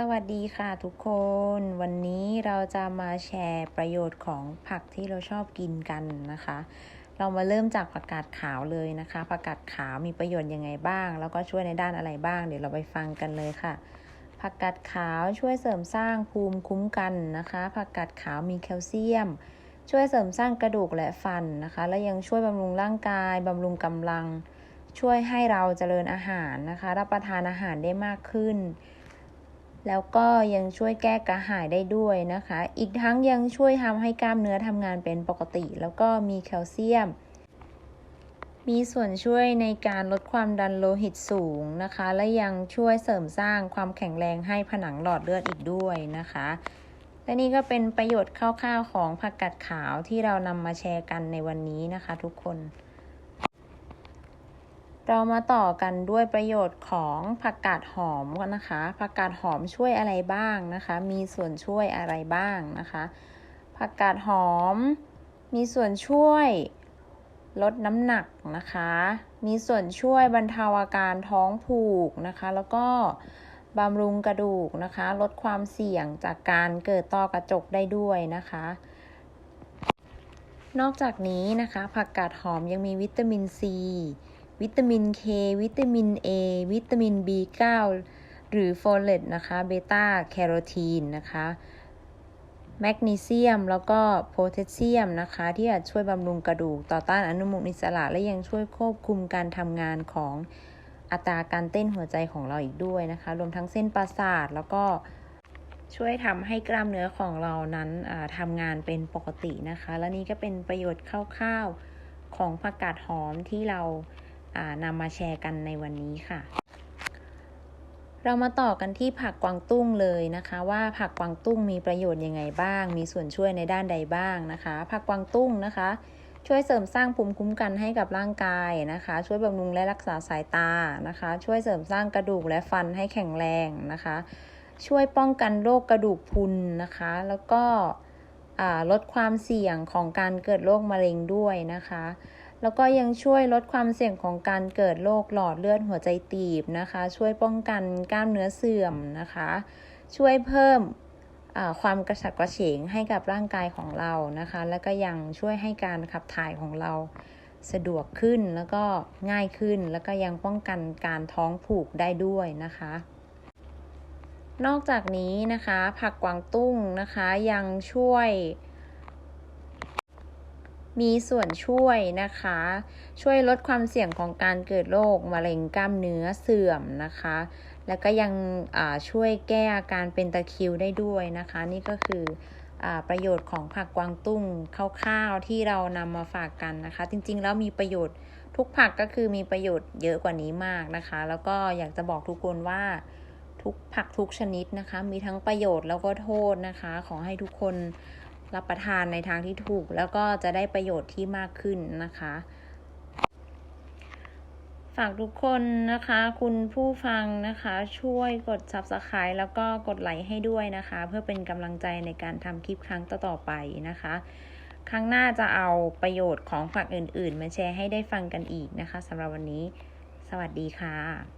สวัสดีค่ะทุกคน วันนี้เราจะมาแชร์ประโยชน์ของผักที่เราชอบกินกันนะคะ เรามาเริ่มจากผักกาดขาวเลยนะคะผักกาดขาวมีประโยชน์ยังไงบ้าง แล้วก็ช่วยในด้านอะไรบ้าง เดี๋ยวเราไปฟังกันเลยค่ะ ผักกาดขาวช่วยเสริมสร้างภูมิคุ้มกันนะคะผักกาดขาวมีแคลเซียม ช่วยเสริมสร้างกระดูกและฟันนะคะ และยังช่วยบำรุงร่างกายบำรุงกำลัง ช่วยให้เราเจริญอาหารนะคะ รับประทานอาหารได้มากขึ้น แล้วก็ยังช่วยแก้กระหายได้ด้วยนะคะ อีกทั้งยังช่วยทำให้กล้ามเนื้อทำงานเป็นปกติ แล้วก็มีแคลเซียม มีส่วนช่วยในการลดความดันโลหิตสูงนะคะ และยังช่วยเสริมสร้างความแข็งแรงให้ผนังหลอดเลือดอีกด้วยนะคะ และนี่ก็เป็นประโยชน์คร่าวๆของผักกาดขาวที่เรานำมาแชร์กันในวันนี้นะคะ ทุกคน เรามาต่อกันด้วยประโยชน์ของผักกาดหอมกันนะคะ ผักกาดหอมช่วยอะไรบ้างนะคะ มีส่วนช่วยอะไรบ้างนะคะ ผักกาดหอม มีส่วนช่วยลดน้ำหนักนะคะ มีส่วนช่วยบรรเทาอาการท้องผูกนะคะ แล้วก็บำรุงกระดูกนะคะ ลดความเสี่ยงจากการเกิดต้อกระจกได้ด้วยนะคะ นอกจากนี้นะคะ ผักกาดหอมยังมีวิตามินซี วิตามิน K วิตามิน A วิตามิน B9 หรือโฟเลตนะคะ เบต้าแคโรทีนนะคะ แมกนีเซียมแล้วก็โพแทสเซียมนะคะ ที่อาจช่วยบำรุงกระดูกต่อต้านอนุมูลอิสระ และยังช่วยควบคุมการทำงานของอัตราการเต้นหัวใจของเราอีกด้วยนะคะ รวมทั้งเส้นประสาทแล้วก็ช่วยทำให้กล้ามเนื้อของเรานั้นทำงานเป็นปกตินะคะ และนี่ก็เป็นประโยชน์คร่าวๆของผักกาดหอมที่เรา นำมาแชร์กันในวันนี้ค่ะ เรามาต่อกันที่ผักกวางตุ้งเลยนะคะ ว่าผักกวางตุ้งมีประโยชน์ยังไงบ้าง มีส่วนช่วยในด้านใดบ้างนะคะ ผักกวางตุ้งนะคะ ช่วยเสริมสร้างภูมิคุ้มกันให้กับร่างกายนะคะ ช่วยบำรุงและรักษาสายตานะคะ ช่วยเสริมสร้างกระดูกและฟันให้แข็งแรงนะคะ ช่วยป้องกันโรคกระดูกพรุนนะคะ แล้วก็ลดความเสี่ยงของการเกิดโรคมะเร็งด้วยนะคะ แล้วก็ยังช่วยลดความเสี่ยงของการเกิดโรคหลอดเลือดหัวใจตีบนะคะ ช่วยป้องกันกล้ามเนื้อเสื่อมนะคะ ช่วยเพิ่มความกระฉับกระเฉงให้กับร่างกายของเรานะคะ แล้วก็ยังช่วยให้การขับถ่ายของเราสะดวกขึ้นแล้วก็ง่ายขึ้นแล้วก็ยังป้องกันการท้องผูกได้ด้วยนะคะ นอกจากนี้นะคะ ผักกวางตุ้งนะคะยังช่วย มีส่วนช่วยนะคะ ช่วยลดความเสี่ยงของการเกิดโรคมะเร็งกล้ามเนื้อเสื่อมนะคะ แล้วก็ยังช่วยแก้อาการเป็นตะคริวได้ด้วยนะคะ นี่ก็คืออประโยชน์ของผักกวางตุ้งคร่าวๆที่เรานำมาฝากกันนะคะ จริงๆ แล้วมีประโยชน์ทุกผักก็คือมีประโยชน์เยอะกว่านี้มากนะคะ แล้วก็อยากจะบอกทุกคนว่าทุกผักทุกชนิดนะคะ มีทั้งประโยชน์แล้วก็โทษนะคะ ขอให้ทุกคน รับประทานในทางที่ถูก แล้วก็จะได้ประโยชน์ที่มากขึ้นนะคะ ฝากทุกคนนะคะ คุณผู้ฟังนะคะ ช่วยกด subscribe แล้วก็กดไลค์ให้ด้วยนะคะ เพื่อเป็นกำลังใจในการทำคลิปครั้งต่อๆไปนะคะครั้งหน้าจะเอาประโยชน์ของฝักอื่น ๆ มาแชร์ให้ได้ฟังกันอีกนะคะสำหรับวันนี้ สวัสดีค่ะ